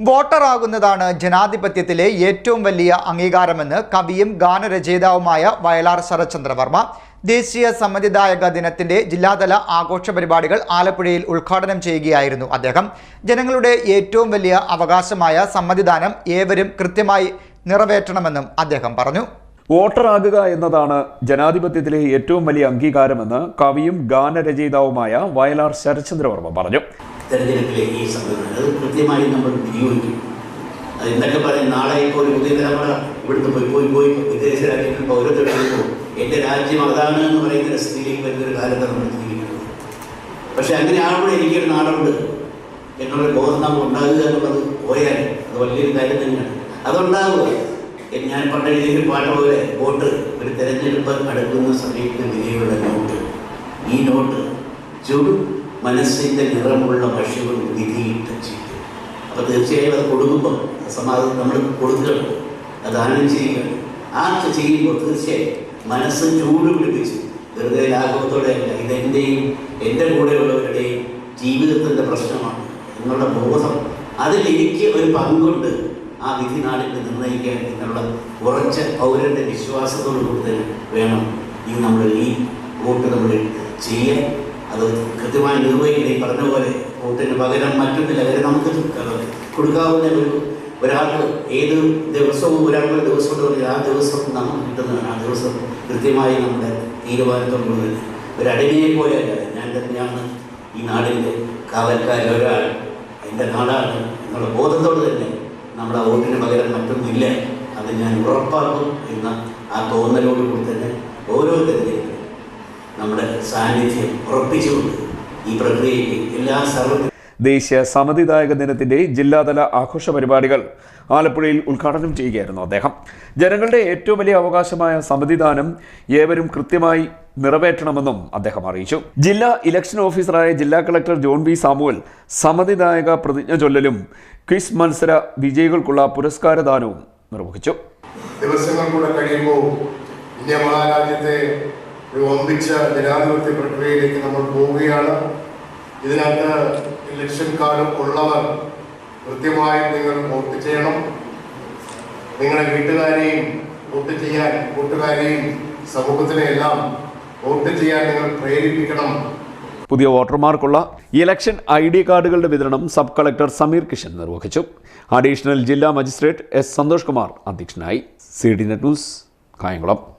വോട്ടറാകുന്നതാണ് ജനാധിപത്യത്തിലെ ഏറ്റവും വലിയ അംഗീകാരമെന്ന് കവിയും ഗാനരചയിതാവുമായ വയലാർ ശരത്ചന്ദ്രവർമ്മ. ദേശീയ സമ്മതിദായക ദിനത്തിന്റെ ജില്ലാതല ആഘോഷ പരിപാടികൾ ആലപ്പുഴയിൽ ഉദ്ഘാടനം ചെയ്യുകയായിരുന്നു അദ്ദേഹം. ജനങ്ങളുടെ ഏറ്റവും വലിയ അവകാശമായ സമ്മതിദാനം ഏവരും കൃത്യമായി നിറവേറ്റണമെന്നും അദ്ദേഹം പറഞ്ഞു. വോട്ടറാകുക എന്നതാണ് ജനാധിപത്യത്തിലെ ഏറ്റവും വലിയ അംഗീകാരമെന്ന് കവിയും ഗാനരചയിതാവുമായ വയലാർ ശരത്ചന്ദ്രവർമ്മ പറഞ്ഞു. തെരഞ്ഞെടുപ്പിലെ ഈ സംവിധാനം അത് കൃത്യമായി നമ്മൾ വിനിയോഗിക്കും. അത് എന്തൊക്കെ പറയും നാളെ ഇപ്പോൾ ഒരു പുതിയ തലമുറ ഇവിടുന്ന് പോയി പോയി പോയി വിദേശ രാജ്യങ്ങളിൽ പൗരത്വം എന്റെ രാജ്യം അതാണ് എന്ന് പറയുന്ന ഒരു സ്ഥിതിയിലേക്ക് വരുന്നൊരു കാലത്താണ് നമ്മൾ ജീവിക്കുന്നത്. പക്ഷെ അങ്ങനെ ആളുകൂടെ എനിക്കൊരു നാടുണ്ട്. എന്നുള്ള ബോധം നമ്മൾ ഉണ്ടാകുക എന്നുള്ളത് പോയാൽ അത് വലിയൊരു കാര്യം തന്നെയാണ്. അതുണ്ടാകുക ഞാൻ പണ്ട് എഴുതിയൊരു പാട്ട് പോലെ വോട്ട് ഒരു തെരഞ്ഞെടുപ്പ് അടുക്കുന്ന സമയത്ത് വിലയുള്ള നോട്ട്. ഈ നോട്ട് ചുടു മനസ്സിന്റെ നിറമുള്ള ഭക്ഷ്യവും വിധിയിട്ട ചെയ്തു. അപ്പോൾ തീർച്ചയായും അത് കൊടുക്കുമ്പോൾ സമാധാനം നമ്മൾ കൊടുക്കണം. ദാനം ചെയ്യുകയാണ് ആ ചെയ്യുമ്പോൾ തീർച്ചയായും മനസ്സ് ചൂട് പിടിപ്പിച്ച്. വെറുതെ ലാഘവത്തോടെ ഇതെന്റെയും എന്റെ കൂടെയുള്ളവരുടെയും ജീവിതത്തിന്റെ പ്രശ്നമാണ് എന്നുള്ള ബോധം അതിൽ എനിക്ക് ഒരു പങ്കുണ്ട്. ആ വിധി നാടിനെ നിർണയിക്കാൻ എന്നുള്ള ഉറച്ച പൗരന്റെ വിശ്വാസത്തോടു കൂടി തന്നെ വേണം. ഈ നമ്മൾ ഈ വോട്ട് നമ്മൾ ചെയ്യാൻ അത് കൃത്യമായി നിർവഹിക്കണം. ഈ പറഞ്ഞ പോലെ വോട്ടിന് പകരം മറ്റൊന്നില്ല. കാര്യം നമുക്ക് കൊടുക്കാവുന്ന ഒരു ഒരാൾക്ക് ഏത് ദിവസവും ഒരാൾക്ക് ദിവസം പറഞ്ഞാൽ ആ ദിവസം നമുക്ക് കിട്ടുന്നതാണ്. ആ ദിവസം കൃത്യമായി നമ്മുടെ തീരുമാനത്തോടു കൂടി തന്നെ ഒരു അടിമയെ പോലെയല്ല ഞാൻ തന്നെയാണ് ഈ നാടിന്റെ കാവൽക്കാരിൽ ഒരാൾ. എന്റെ നാടാണ് എന്നുള്ള ബോധത്തോട് തന്നെ നമ്മുടെ വോട്ടിന് പകരം മറ്റൊന്നുമില്ല അത് ഞാൻ ഉറപ്പാക്കും എന്ന ആ തോന്നലോടുകൂടി തന്നെ ഓരോ തെരഞ്ഞെടുപ്പിലും നമ്മുടെ സാന്നിധ്യം ഉറപ്പിച്ചുകൊണ്ട് ഈ പ്രക്രിയയ്ക്ക് എല്ലാ സർവ ദേശീയ സമതിദായക ദിനത്തിന്റെ ജില്ലാതല ആഘോഷ പരിപാടികൾ ആലപ്പുഴയിൽ ഉദ്ഘാടനം ചെയ്യുകയായിരുന്നു അദ്ദേഹം. ജനങ്ങളുടെ ഏറ്റവും വലിയ അവകാശമായ സമതിദാനം ഏവരും കൃത്യമായി നിറവേറ്റണമെന്നും അദ്ദേഹം അറിയിച്ചു. ജില്ലാ ഇലക്ഷൻ ഓഫീസറായ ജില്ലാ കളക്ടർ ജോൺ വി സാമുവൽ സമതിദായക പ്രതിജ്ഞ ചൊല്ലലും ക്വിസ് മത്സര വിജയികൾക്കുള്ള പുരസ്കാരദാനവും നിർവഹിച്ചു. ദിവസങ്ങൾ കൂടെ കഴിയുമ്പോൾ ഇന്ത്യ മഹാരാജ്യത്തെ ഒരു വമ്പിച്ച ജനാധിപത്യ പ്രക്രിയയിലേക്ക് നമ്മൾ പോവുകയാണ്. ഇതിനകത്ത് ഇലക്ഷൻ കാലം ഉള്ളവർ കൃത്യമായും നിങ്ങൾ വോട്ട് ചെയ്യണം. നിങ്ങളെ വീട്ടുകാരെയും വോട്ട് ചെയ്യാൻ കൂട്ടുകാരെയും സമൂഹത്തിനെ എല്ലാം വോട്ട് ചെയ്യാൻ നിങ്ങൾ പ്രേരിപ്പിക്കണം. പുതിയ വോട്ടർമാർക്കുള്ള ഇലക്ഷൻ ഐ ഡി കാർഡുകളുടെ വിതരണം സബ് കളക്ടർ സമീർ കിഷൻ നിർവഹിച്ചു. അഡീഷണൽ ജില്ലാ മജിസ്ട്രേറ്റ് എസ് സന്തോഷ് കുമാർ അധ്യക്ഷനായി. C D net news Kayamkulam.